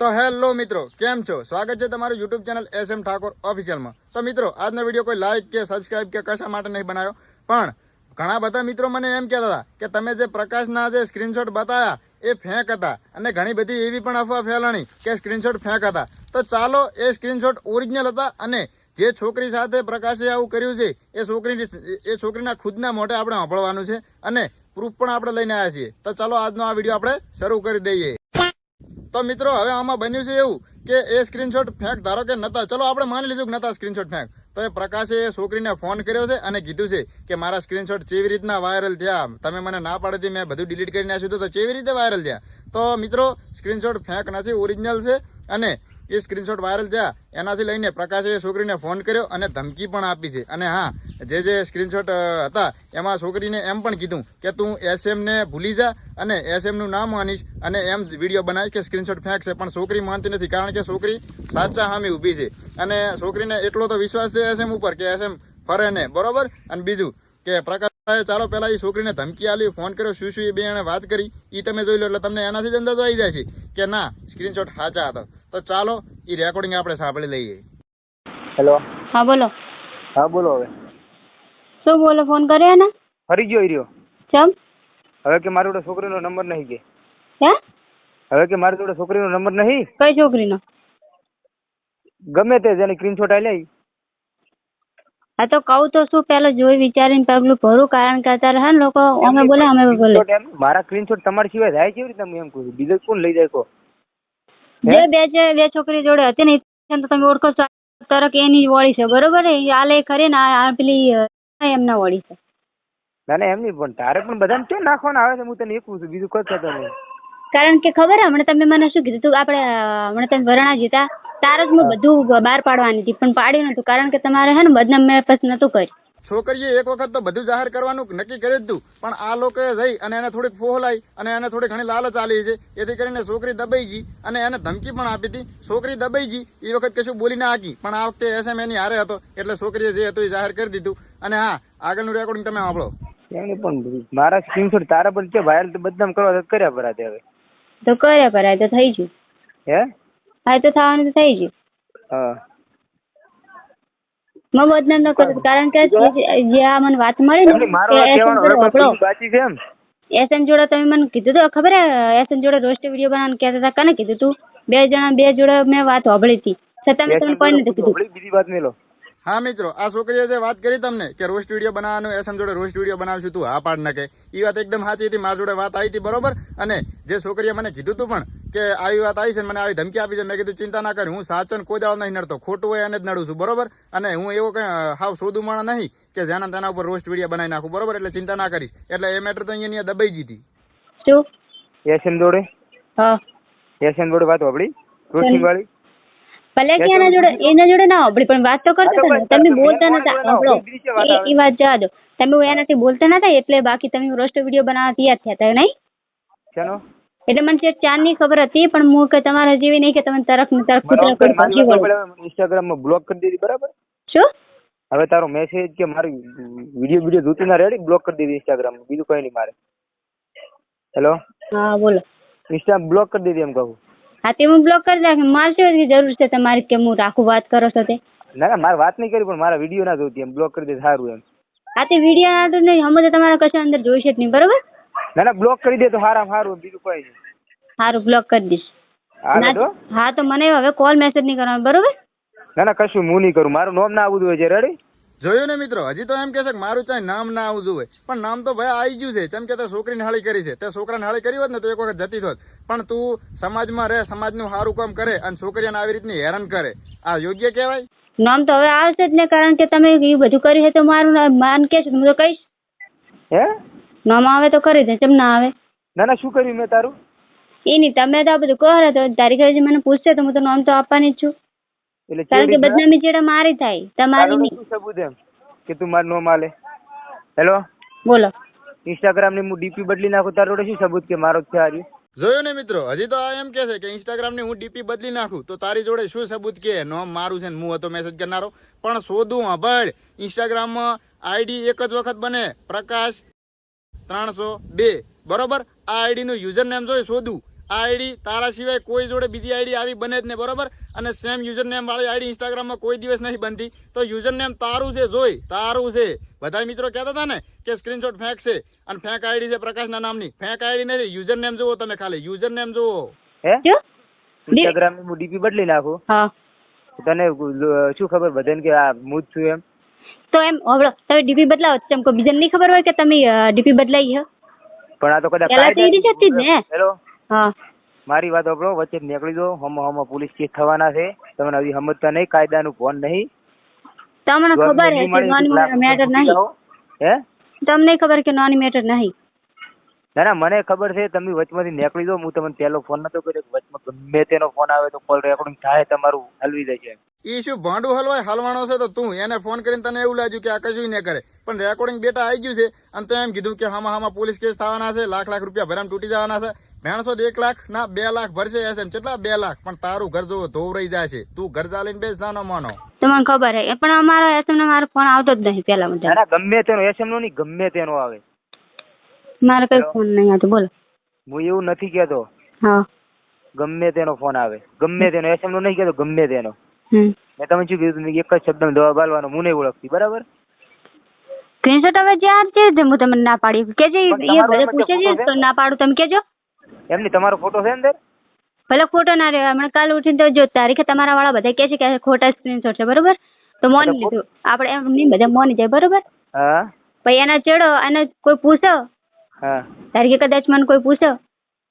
તો હેલો મિત્રો, કેમ છો? સ્વાગત છે તમારું YouTube channel S M Thakor ઓફિશિયલમાં. તો મિત્રો, આજનો વીડિયો કોઈ લાઈક કે સબસ્ક્રાઇબ કે કશા માટે નહીં બનાવ્યો? પણ ઘણા બધા મિત્રો મને એમ કહેતા હતા કે તમે જે પ્રકાશના જે સ્ક્રીનશોટ બતાવ્યા એ ફેંક હતા. અને ઘણી બધી એવી પણ અફવા ફેલાણી કે સ્ક્રીનશોટ ફેંક હતા. તો ચાલો એ સ્ક્રીનશોટ ઓરિજિનલ હતા અને જે છોકરી સાથે પ્રકાશે આવું કર્યું છે, એ છોકરીની એ છોકરીના ખુદના મોઢે આપણે સાંભળવાનું છે અને પ્રૂફ પણ આપણે લઈને આવ્યા છીએ. તો ચાલો આજનો આ વીડિયો આપણે શરૂ કરી દઈએ. તો મિત્રો, હવે આમાં બન્યું છે એવું કે એ સ્ક્રીનશોટ ફેંક, ધારો કે નતા. ચલો, આપણે માની લીધું કે નતા સ્ક્રીનશોટ ફેંક. તો એ પ્રકાશે એ છોકરીને ફોન કર્યો છે અને કીધું છે કે મારા સ્ક્રીનશોટ કેવી રીતના વાયરલ થયા. તમે મને ના પાડી હતી મેં બધું ડિલીટ કરી નાખ્યું તો કેવી રીતે વાયરલ થયા? તો મિત્રો સ્ક્રીનશોટ ફેંક નથી ઓરિજિનલ છે. અને એ સ્ક્રીનશોટ વાયરલ થયા. એનાથી લઈને પ્રકાશે છોકરીને ફોન કર્યો અને ધમકી પણ આપી છે. અને હા, જે જે સ્ક્રીનશોટ હતા, એમાં છોકરીને એમ પણ કીધું કે તું એસએમને ભૂલી જા અને એસએમનું નામ માનીશ. અને એમ વીડિયો બનાવીશ કે સ્ક્રીનશોટ ફેંકશે, પણ છોકરી માનતી નથી, કારણ કે છોકરી સાચા હામી ઊભી છે. અને છોકરીને એટલો તો વિશ્વાસ છે એસએમ ઉપર કે એસએમ ફરે ને, બરોબર? અને બીજું કે પ્રકાશ ચાલો પહેલાં એ છોકરીને ધમકી આલી ફોન કર્યો, શું શું એ બે એણે વાત કરી? એ તમે જોઈ લો, એટલે તમને એનાથી જ અંદાજો આવી જાય છે કે ના, સ્ક્રીનશોટ સાચા હતા. તો ચાલો એ રેકોર્ડિંગ આપણે સાંભળી લઈએ. હેલો હા બોલો. હા બોલો હવે. શું બોલો ફોન કર્યો ને ફરી ગયો ઈ રહ્યો. ચમ? હવે કે મારી જોડે છોકરીનો નંબર નહીં કે. હે? હવે કે મારી જોડે છોકરીનો નંબર નહીં? કઈ છોકરીનો? ગમે તે જેની સ્ક્રીનશોટ આલ્યા ઈ. હા તો કહું તો શું પેલા જોઈ વિચારીને પગલું ભરું કારણ કે અત્યારે હે ને લોકો અમે બોલે અમે બોલે. Screenshot એમ, મારા સ્ક્રીનશોટ તમારી સિવાય જાય કેવી રીતે? હું એમ કહું છું. બીજો કોણ લઈ જાય કો બે બે છે બે છોકરી જોડે હતી ને તો તમે ઓળખો છો તરક એની જ વળી છે બરોબર આલે ખરી ને આ પેલી એમના વળી છે. ના ના એમની પણ તારે પણ બધાને કેમ નાખવાના આવે છે? હું તને એકું છું બીજું કોઈ થતું નહીં. કારણ કે ખબર હમણાં તમે મને શું કીધું તું આપણે હમણાં તમે વરણા જીતા તારે જ હું બધું બહાર પાડવાની હતી પણ પાડ્યું નતું કારણ કે તમારે હે ને બદનામ મેં પછી નતું કર્યું. છોકરીએ એક વખત તો બધું જાહેર કરવાનું નક્કી કરી જ દીધું. પણ આ લોકોએ જઈ અને એને થોડીક ફોહલાઈ અને એને થોડી ઘણી લાલચ આલી છે. એથી કરીને છોકરી દબાઈ ગઈ અને એને ધમકી પણ આપી હતી. છોકરી દબાઈ ગઈ એ વખત કશું બોલી ના હાકી. પણ આ વખતે એસએમ એની હારે હતો. એટલે છોકરીએ જે હતું એ જાહેર કરી દીધું. અને હા આગળનું રેકોર્ડિંગ તમે સાંભળો. પણ મારા સ્ક્રીનશોટ તારા પર છે વાયરલ તો બદનામ કરવા તો કર્યા પરાતે હવે. તો કર્યા કરાય તો થઈ ગયું. હે? હા તો થવાનું તો થઈ ગયું. હા. મેં બદનામ ન કરું કારણ કે જે આ મને વાત મળી મારો ને વાત કહેવાનો બાકી છે એમ. એસએમ જોડે તમે મને કીધું તો ખબર એસએમ જોડે રોસ્ટ વીડિયો બનાવવાનું કહેતા હતા. કને કીધું તું? બે જણા બે જોડે મેં વાત સાંભળી હતી. છતાં મેં તમને કોઈ નથી કીધું. બીજી વાત મેલો હા મિત્રો આ છોકરીએ જે વાત કરી તમને કે રોસ્ટ વીડિયો બનાવવાનું એસએમ જોડે રોસ્ટ વીડિયો બનાવશું તું હા પાડ નાખે. એ વાત એકદમ સાચી હતી મારા જોડે વાત આવી હતી બરોબર? અને જે છોકરીએ મને કીધું તું પણ કે આવી વાત આવી છે મને આવી ધમકી આપી છે. મેં કીધું ચિંતા ના કરી હું સાચન કોઈ દાડો નહીં નડતો. ખોટું હોય એને જ નડું છું બરોબર? અને હું એવો કઈ હાવ સોદું માણા નહીં કે જેના તેના ઉપર રોસ્ટ વીડિયો બનાવી નાખું બરોબર? એટલે ચિંતા ના કરીશ. એટલે એ મેટર તો અહીંયા દબાઈ જીતી શું? યશન જોડે હા. યશન દોડે વાત હોભળી રોસ્ટિંગ વાળી? ભલે કે એના જોડે એના જોડે ના હોબળી પણ વાત તો કરતા હતા તમે બોલતા નતા. સાંભળો એ- એ વાત જવા દો. તમે એનાથી બોલતા નતા એટલે બાકી તમે રોસ્ટ વીડિયો બનાવવા તૈયાર થયા હતા નહીં? ચાલો એટલે મને જે ચાંદની ખબર હતી પણ હું કે તમારા જેવી નહીં કે તમે તરફ ને તરફ કૂતરા કરી ભાગી વળો ઇન્સ્ટાગ્રામમાં બ્લોક કરી દીધી બરાબર? શું? હવે તારો મેસેજ કે મારી વીડિયો વીડિયો જોતી ના રેડી બ્લોક કરી દીધી ઇન્સ્ટાગ્રામ બીજું કઈ નહીં મારે. હેલો હા બોલો. ઇન્સ્ટા બ્લોક કરી દીધી એમ કહું. હા તે હું બ્લોક કરી નાખ મારે શું જરૂર છે તમારી કે હું રાખું વાત કરો છો તે? ના ના મારે વાત નહીં કરી પણ મારા વીડિયો ના જોતી એમ બ્લોક કરી દે સારું એમ. હા તે વીડિયો ના તો નહીં હમ તો તમારે કશા અંદર જોઈશે જ નહીં બરોબર? ના ના બ્લોક કરી દે તો સારા હારું બીજું કઈ નહીં. સારું બ્લોક કરી દઈશ. હાલે તો હા તો મને હવે કોલ મેસેજ નહીં કરવાનો બરોબર? ના ના કશું હું નહીં કરું મારું નામ ના આવવું જોઈએ રેડી જોયું ને મિત્રો હજી તો એમ કે છે કે મારું ચાહે નામ ના આવવું જોઈએ પણ નામ તો ભાઈ આવી ગયું છે જેમ કે તે છોકરીને હાળી કરી છે. તે છોકરાને હાળી કરી હોત ને તો એક વખત જતી હોત. પણ તું સમાજમાં રહે સમાજનું સારું કામ કરે અને છોકરીઓને આવી રીતની હેરાન કરે. આ યોગ્ય કહેવાય? નામ તો હવે આવશે જ ને કારણ કે તમે એ બધું કર્યું છે તો મારું નામ માન કે હું તો કહીશ. હે? નામ આવે તો કરી દે કેમ ના આવે? ના ના શું કર્યું મેં તારું? એ નહીં તમે તો આ બધું કહો ને તો તારી ઘરે જે મને પૂછશે તો હું તો નામ તો આપવાની જ છું. કારણ કે બદનામી જેડા મારી થાય તમારી નહીં. શું સબૂત એમ? કે તું મારું નામ આલે હેલો બોલો. ઇન્સ્ટાગ્રામની હું ડીપી બદલી નાખું તારો જોડે શું સબૂત કે મારો છે આ જોયો ને મિત્રો હજી તો આ એમ કે છે કે ઇન્સ્ટાગ્રામની હું ડીપી બદલી નાખું તો તારી જોડે શું સબૂત કે? નોમ મારું છે ને હું હતો મેસેજ કરનારો. પણ શોધું આબળ ઇન્સ્ટાગ્રામમાં આઈડી એક જ વખત બને પ્રકાશ ત્રણસો બે. બરોબર? આ આઈડી નું યુઝર નેમ જોઈએ શોધું. આ આઈડી તારા સિવાય કોઈ જોડે બીજી આઈડી આવી બને જ નહીં બરોબર? અને સેમ યુઝર નેમ વાળી આઈડી ઇન્સ્ટાગ્રામમાં કોઈ દિવસ નહીં બનતી. તો યુઝર નેમ તારું છે જોઈ. તારું છે. બધા મિત્રો કહેતા હતા ને કે સ્ક્રીનશોટ ફેંક છે અને ફેંક આઈડી છે પ્રકાશના નામની. ફેંક આઈડી નથી યુઝર નેમ જુઓ તમે ખાલી. યુઝર નેમ જુઓ. હે? ઇન્સ્ટાગ્રામ હું ડીપી બદલી નાખું. હા. તને શું ખબર બધાને કે આ હું જ છું એમ? તો એમ હવે તમે ડીપી બદલાવો તો તમને બીજાને નહીં ખબર હોય કે તમે ડીપી બદલાઈ છે પણ આ તો કદાચ પહેલા તો એ જ હતી જ ને. હેલો? હા. મારી વાત સાંભળો વચ્ચે નીકળી દો હમ હમ પોલીસ કેસ થવાના છે. તમને હજી સમજતા નહીં કાયદાનું ભોન નહીં. તમને ખબર હે કે નાની મેટર નહીં. હે? તમને ખબર કે નાની મેટર નહીં. ના ના મને ખબર છે તમે વચમાંથી નીકળી દો હું તમને પહેલો ફોન નતો કર્યો વચમાં ગમે તેનો ફોન આવે તો કોલ રેકોર્ડિંગ થાય તમારું હલવી જશે ઈ શું ભાંડું હલવાય હલવાનો છે તો તું એને ફોન કરીને તને એવું લાગ્યું કે આ કશું ન કરે. પણ રેકોર્ડિંગ બેટા આવી ગયું છે અને તો એમ કીધું કે હામાં હામાં પોલીસ કેસ થવાના છે લાખ લાખ રૂપિયા ભરામ તૂટી જવાના છે. ભેણસો એક લાખ ના બે લાખ ભરશે એસ એમ. કેટલા બે લાખ? પણ તારું ઘર જો ધોવરાઈ જાય છે. તું ઘર ચાલીને બેસ જાનો માનો. તમને ખબર હે પણ અમારો એસએમ નો મારો ફોન આવતો જ નહીં પેલા બધા. ગમે તેનો એસએમ નો નહીં ગમે તેનો આવે. મારે કઈ ફોન નહીં આવતો બોલો. હું એવું નથી કહેતો હા. ગમે તેનો ફોન આવે. ગમે તેનો એસએમ નો નહીં કહેતો ગમે તેનો. હમ. મેં તમે શું કીધું તમે એક જ શબ્દમાં જવાબ આલવાનો હું નહીં ઓળખતી બરાબર? સ્ક્રીનશોટ હવે જ્યાં છે જે હું તમને ના પાડી કેજો એ પણ તમારો ભલે એમ જ પૂછે છે ફોટો છે? તો ના પાડું તમે કેજો. એમની તમારો ફોટો છે અંદર? ભલે ખોટો ના રહ્યો હમણાં કાલ ઉઠીને તો જો તારીખે તમારા વાળા બધા કહે છે કે આ ખોટા સ્ક્રીનશોટ છે બરોબર? તો મોની એટલે લીધું. આપણે એમ નહીં બધા મોની જાય બરોબર? હા. પછી એના ચડો અને કોઈ પૂછો હા. કે કદાચ મને કોઈ પૂછે?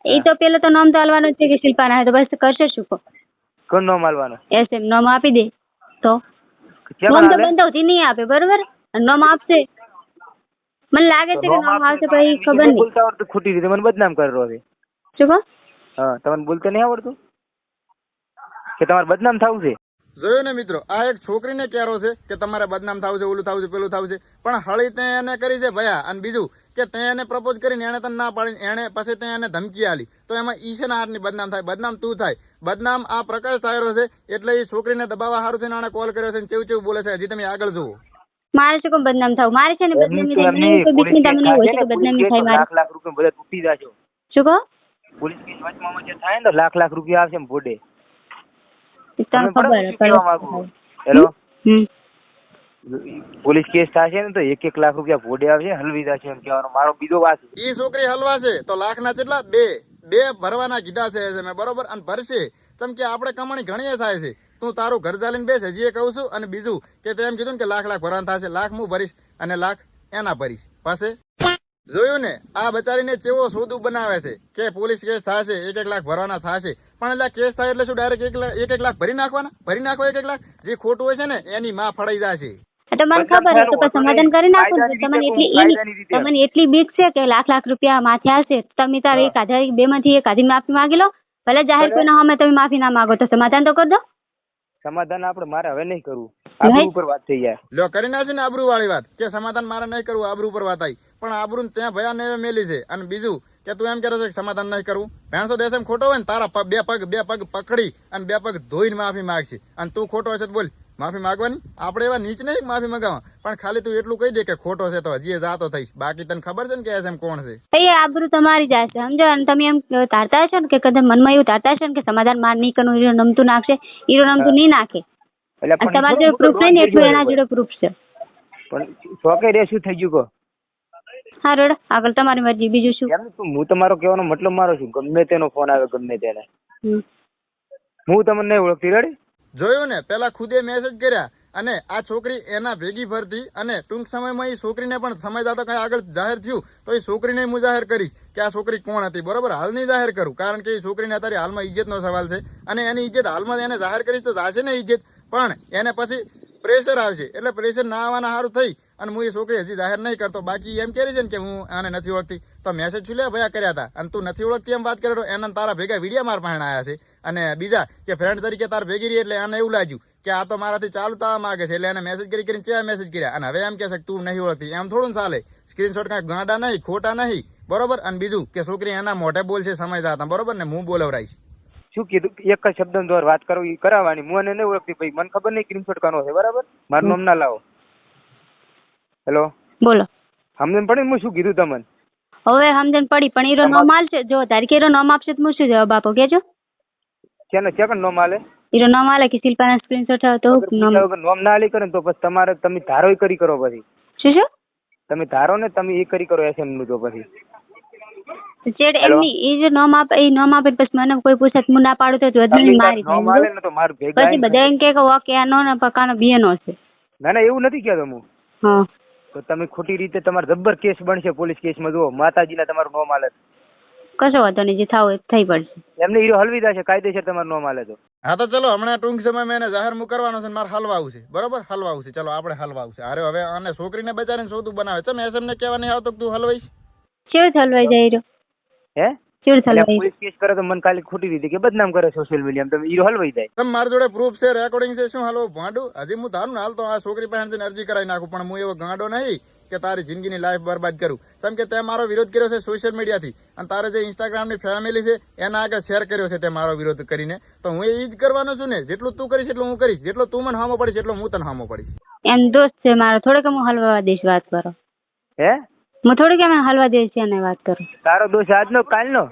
એ તો પેલો તો નામ તો આલવાનું છે કે શિલ્પાના તો બસ કરશે શું કો કોણ નામ માલવાનો એસ એમ નામ આપી દે. તો? નામ તો? બંધાવતી નહીં આપે બરોબર? નામ આપશે. મને લાગે છે કે નામ આવશે પછી ખબર નહીં. બોલતા આવડતું ખોટી રીતે મને બદનામ કરો છે શું કહો? હા તમને બોલતા નહીં આવડતું? કે તમારે બદનામ થવું છે? જોયું ને મિત્રો આ એક છોકરીને કેરો છે કે તમારે બદનામ થવું છે ઓલું થવું છે પેલું થવું છે. પણ હળી તે એને કરી છે ભયા અને બીજું કે તે એને પ્રપોઝ કરીને એને તને ના પાડી એને પછી તે એને ધમકી આલી તો એમાં ઈ છે ને હારની બદનામ થાય બદનામ તું થાય. બદનામ આ પ્રકાશ થયેલો છે એટલે એ છોકરીને દબાવવા સારું થઈને આને કોલ કર્યો છે અને ચેવું ચેવું બોલે છે હજી તમે આગળ જુઓ. મારે શું કેમ બદનામ થવું? મારે છે ને બદનામી થાય તો કોઈ તમને નહીં હોય છે કે બદનામી થાય મારે? લાખ લાખ રૂપિયા બધા તૂટી જાજો શું કહો? પોલીસ કેસ વચમાં વચ્ચે થાય ને તો લાખ લાખ રૂપિયા આવશે ને ભોડે. તમને ખબર હેલો હમ. પોલીસ કેસ થશે ને તો એક એક લાખ રૂપિયા ભોડે આવશે, હલવી જશે એમ કહેવાનો મારો બીજો વાત. ઈ છોકરી હલવાશે તો લાખ ના જેટલા બે બે ભરવાના કીધા છે મેં, બરોબર? અને ભરશે. ચમ કે આપણે કમાણી ઘણી થાય છે. તું તારું ઘર ચાલીને બેસ, હજી એ કહું છું. અને બીજું, કે તેમ કીધું કે લાખ લાખ ભરવાના થશે. લાખ હું ભરીશ અને લાખ એના ભરીશ. પાસે? જોયું ને? આ બચારીને ચેવો સોદું બનાવે છે. કે પોલીસ કેસ થશે, એક એક લાખ ભરવાના થશે. પણ એટલે કેસ થાય એટલે શું? ડાયરેક્ટ એક એક લાખ ભરી નાખવાના? ભરી નાખો એક એક લાખ? જે ખોટું હોય છે ને, એની માં ફળાઈ જશે. તો મને ખબર હે તો સમાધાન કરી નાખું ને. તમને એટલી એની તમને એટલી બીક છે કે લાખ લાખ રૂપિયા માથે આવશે. તમે તારે એક આધાર બે માંથી એક આધી માફી માંગી લો. ભલે જાહેર કોઈના સામે તમે માફી ના માંગો તો સમાધાન તો કરી દો. સમાધાન આપણે મારે હવે નહીં કરવું. આબરૂ ઉપર વાત થઈ જાય. લ્યો કરી નાખી ને આબરૂ વાળી વાત. કે સમાધાન મારે નહીં કરવું આબરૂ પર વાત આવી. પણ આબરૂ ત્યાં ભયા ને મેલી છે. અને બીજું કે તું એમ કરે છે કે સમાધાન નહીં કરવું. ભેણસો દેશ એમ ખોટો હોય ને તારા બે પગ બે પગ પકડી અને બે પગ ધોઈને માફી માગશે. અને તું ખોટો હશે તો બોલ. માફી માગવાની? આપણે એવા નીચ નહીં માફી માંગવા. પણ ખાલી તું એટલું કહી દે કે ખોટો છે તો હજી જાતો થઈશ. બાકી તને ખબર છે ને કે એમ કોણ છે? એ આબરૂ તમારી જાય છે સમજો? અને તમે એમ તારતા છો ને કે કદાચ મનમાં એવું તારતા હશો ને કે સમાધાન માર નહીં કરવું હીરો નમતું નાખશે હીરો નમતું નહીં નાખે. એટલે તમારી જોડે પ્રૂફ નહીં ને એટલું એના જોડે પ્રૂફ છે. પણ શોકે રે શું થઈ ગયું કહો? હા રોડ આગળ તમારી મરજી બીજું શું? હું તમારો કહેવાનો મતલબ મારો છું ગમે તેનો ફોન આવે ગમે તેને. હું તમને નહીં ઓળખતી રેડી જોયું ને, પેલા ખુદે મેસેજ કર્યા અને આ છોકરી એના ભેગી ફરતી અને ટૂંક સમયમાં એ છોકરીને પણ સમય જતો કઈ આગળ જાહેર થયું, તો એ છોકરીને હું જાહેર કરીશ કે આ છોકરી કોણ હતી, બરોબર? હાલ નહીં જાહેર કરું, કારણ કે એ છોકરીને અત્યારે હાલમાં ઇજ્જતનો સવાલ છે અને એની ઇજ્જત હાલમાં એને જાહેર કરીશ તો જાશે ને ઇજ્જત પણ એને પછી પ્રેશર આવશે, એટલે પ્રેશર ના આવવાના સારું થઈ. અને હું એ છોકરી હજી જાહેર નહીં કરતો. બાકી એમ કહે છે ને કે હું આને નથી ઓળખતી. તો મેસેજ છુલ્યા ભયા કર્યા હતા અને તું નથી ઓળખતી એમ વાત કરે એને તારા ભેગા વીડિયો માર પાસે આવ્યા છે. અને બીજા કે ફ્રેન્ડ તરીકે તાર ભેગી રહી એટલે આને એવું લાગ્યું કે આ તો મારાથી ચાલતા માગે છે. એટલે એને મેસેજ કરી કરીને ચેવા મેસેજ કર્યા. અને હવે એમ કહે છે તું નહીં ઓળખતી. એમ થોડું ચાલે. સ્ક્રીનશોટ કાંઈ ગાંડા નહીં ખોટા નહીં. બરોબર? અને બીજું કે છોકરી એના મોઢે બોલશે સમજતા હતા બરોબર ને? હું બોલવરાઈશ. શું કીધું? એક જ શબ્દ દ્વારા વાત કરો કરાવવાની. હું એને નહીં ઓળખતી. ભાઈ મને ખબર નહીં સ્ક્રીનશોટ કાનો છે. બરાબર? મારું નામ ના લાવો. હેલો બોલો. સમજણ પડી ને હું શું કીધું તમને? હવે સમજણ પડી પણ હીરો નો માલ છે. જો તારી કેરો નામ આપશે તો હું શું જવાબ આપો? કેજો. શેનો સેકન્ડ નોમ આલે હીરો નામ આલે કે શિલ્પાના સ્ક્રીનશોટ આવે તો નામ ના આલી કરે તો પછી તમારે તમે ધારો કરી કરો પછી. શું શું? તમે ધારો ને તમે એ કરી કરો એસએમનું તો પછી. ચેડ એમની એ જો નોમ આપે એ નોમ આપે પછી મને કોઈ પૂછે હું ના પાડું તો વધુ મારી ને પછી બધા એમ કે કે ઓકે આનો ને પકાનો બીએનો છે. ના ના એવું નથી કહેતો હું. હા. તો તમે ખોટી રીતે તમારે જબ્બર કેસ બનશે પોલીસ કેસમાં જુઓ. માતાજીના તમારું નોમ આલે કશો વાંધો નહીં જે થાવ એ થઈ પડશે. એમને હીરો હલવી દેશે કાયદેસર તમારું નોમ આલે તો હા તો ચલો હમણાં ટૂંક સમયમાં એને જાહેર મુકરવાનો છે મારે હલવાવું છે. બરોબર? હલવાવું છે. ચલો આપણે હલવાવું છે. અરે હવે આને છોકરીને બચારીને શું બનાવે. છે મેં એસએમ ને કહેવા નહીં આવતો કે તું હલવાઈશ? કેવું હલવાઈ જાય રહ્યો હે? એટલે થલવાઈ પોલીસ કેસ કરે તો મને ખાલી ખોટી રીતે કે બદનામ કરે સોશિયલ મીડિયામાં તમે હીરો હલવાઈ જાય. તમે મારી જોડે પ્રૂફ છે રેકોર્ડિંગ છે શું? હલવું ભાંડું? હજી હું તારું હાલ તો આ છોકરી પાસે અરજી કરાવી નાખું પણ હું એવો ગાંડો નહીં કે તારી જિંદગીની લાઈફ બરબાદ કરું. કેમ કે તે મારો વિરોધ કર્યો છે સોશિયલ મીડિયાથી અને તારે જે ઇન્સ્ટાગ્રામની ફેમિલી છે એના આગળ શેર કર્યો છે તે મારો વિરોધ કરીને. તો હું એ જ કરવાનો છું ને? જેટલું તું કરીશ એટલું હું કરીશ. જેટલો તું મને હામો પડીશ એટલો હું તને હામો પડીશ. એમ દોસ્ત છે મારો થોડીક હું હલવા દઈશ વાત કરો. હે? હું થોડીક એમ હાલવા દઈશ એને વાત કરું. તારો દોષ આજનો કાલનો?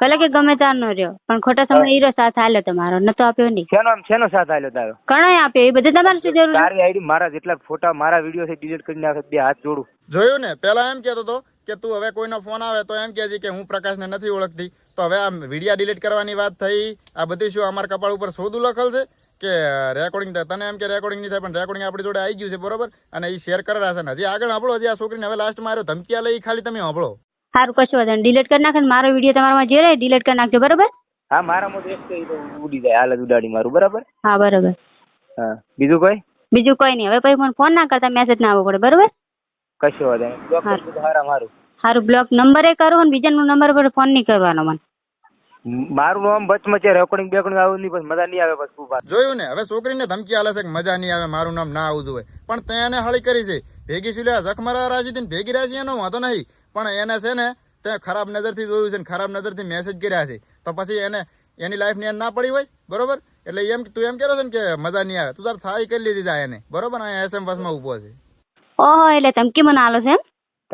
ભલે કે ગમે તારનો રહ્યો પણ ખોટા સમય હીરો સાથ હાલ્યો તમારો નતો આપ્યો નહીં. શેનો શેનો સાથ આલ્યો તારો? ઘણો આપ્યો એ બધે તમારે શું જરૂર તારી આઈડી મારા જેટલા ફોટા મારા વીડિયો છે ડિલીટ કરી નાખે બે હાથ જોડું. જોયું ને? પેલા એમ કહેતો હતો કે તું હવે કોઈનો ફોન આવે તો એમ કહે કે હું પ્રકાશને નથી ઓળખતી. તો હવે આ વિડીયા ડિલીટ કરવાની વાત થઈ આ બધું શું અમારા કપાળ ઉપર સોદું લખેલ છે? કે રેકોર્ડિંગ તને એમ કે રેકોર્ડિંગ નહીં થાય પણ રેકોર્ડિંગ આપણી જોડે આવી ગયું છે બરોબર? અને એ શેર કરે છે ને. હજી આગળ સાંભળો હજી આ છોકરીને હવે લાસ્ટ માર્યો ધમકી આલે ઈ ખાલી તમે સાંભળો. સારું કશું વાંધો ડિલીટ કરી નાખે ને મારો વીડિયો તમારામાં જે રહે ડિલીટ કરી નાખજો બરોબર? હા મારા મોઢે એક ઉડી જાય હાલ ઉડાડી મારું બરાબર? હા બરોબર. હા. બીજું કોઈ? બીજું કોઈ નહીં. હવે પછી મને ફોન ના કરતા મેસેજ ના આવવો પડે બરોબર? કશું વાંધો નહીં. સારું બ્લોક નંબરે કરો અને બીજાનો નંબર પર ફોન નહીં કરવાનો મને. મારું નામ વચમાં છે રેકોર્ડિંગ બેકોર્ડિંગ આવું નહીં પણ મજા નહીં આવે બસ ઊભા જોયું ને? હવે છોકરીને ધમકી આલે છે કે મજા નહીં આવે મારું નામ ના આવું જોઈએ પણ તે એને હળી કરી છે. ભેગી સુલ્યા જખમરા રાજી હતી ભેગી રાજી એનો વાંધો નહીં. પણ એને છે ને તે ખરાબ નજરથી જોયું છે ને ખરાબ નજરથી મેસેજ કર્યા છે. તો પછી એને એની લાઈફની એને ના પડી હોય બરોબર? એટલે એમ તું એમ કહો છે ને કે મજા નહીં આવે? તું તાર થાય કરી લીધી જાય એને. બરોબર? અહીંયા એસએમ બસમાં ઊભો છે. ઓહો એટલે ધમકી મને આલો છે એમ?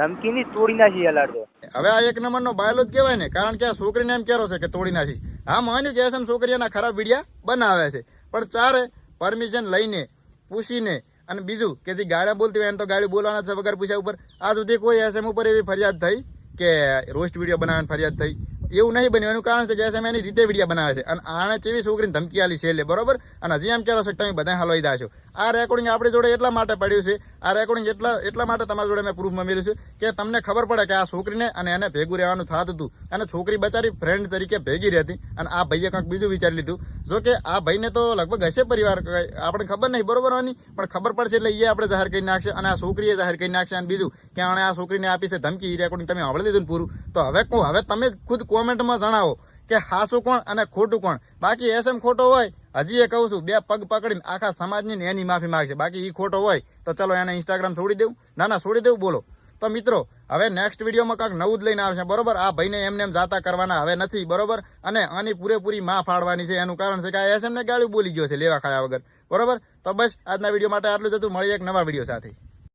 ધમકી ની તોડી નાખી અલાડતો હવે આ એક નંબરનો બાયલો જ કહેવાય ને, કારણ કે આ છોકરીને એમ કેરો છે કે તોડી નાખી હા, માન્યું કે એસએમ છોકરી એના ખરાબ વિડિયા બનાવે છે. પણ ચારે પરમિશન લઈને પૂછીને અને બીજું કે જે ગાડી બોલતી હોય એને તો ગાડી બોલવાના છે વગર પૂછ્યા ઉપર. આ સુધી કોઈ એસએમ ઉપર એવી ફરિયાદ થઈ કે રોસ્ટ વીડિયો બનાવવાની ફરિયાદ થઈ? એવું નહીં બન્યું. એનું કારણ છે કે એસએમ એની રીતે વીડિયો બનાવે છે. અને આણે ચેવી છોકરીને ધમકી આલી છે બરોબર? અને હજી એમ કહેવા છે કે તમે બધા હલવાઈ દાશો આ રેકોર્ડિંગ આપણી જોડે એટલા માટે પડ્યું છે. આ રેકોર્ડિંગ એટલા એટલા માટે તમારી જોડે મેં પ્રૂફમાં મેળ્યું છે કે તમને ખબર પડે કે આ છોકરીને અને એને ભેગું રહેવાનું થતું હતું. અને છોકરી બચારી ફ્રેન્ડ તરીકે ભેગી રહેતી. અને આ ભાઈએ કંઈક બીજું વિચારી લીધું. જો કે આ ભાઈને તો લગભગ હશે પરિવાર આપણે ખબર નહીં, બરોબર હોવાની? પણ ખબર પડશે એટલે એ આપણે જાહેર કરી નાખશે અને આ છોકરીએ જાહેર કરી નાખશે. અને બીજું, કે આણે આ છોકરીને આપી છે ધમકી રેકોર્ડિંગ તમે આવડી દીધું પૂરું. તો હવે કહું, હવે તમે ખુદ કોમેન્ટમાં જણાવો કે હાસું કોણ અને ખોટું કોણ? બાકી એસએમ ખોટો હોય હજી એ કહું છું, બે પગ પકડીને આખા સમાજની એની માફી માગશે. બાકી એ ખોટો હોય તો ચલો એને ઇન્સ્ટાગ્રામ છોડી દેવું. ના ના, છોડી દેવું બોલો. તો મિત્રો, હવે નેક્સ્ટ વિડીયોમાં કંઈક નવું જ લઈને આવશે. બરોબર? આ ભાઈને એમને એમ જાતા કરવાના હવે નથી, બરોબર? અને આની પૂરેપૂરી માં ફાડવાની છે. એનું કારણ છે કે આ એસએમ ને ગાડી બોલી ગયો છે લેવા ખાયા વગર. બરોબર? તો બસ આજના વીડિયો માટે આટલું જ હતું. મળીએ એક નવા વીડિયો સાથે.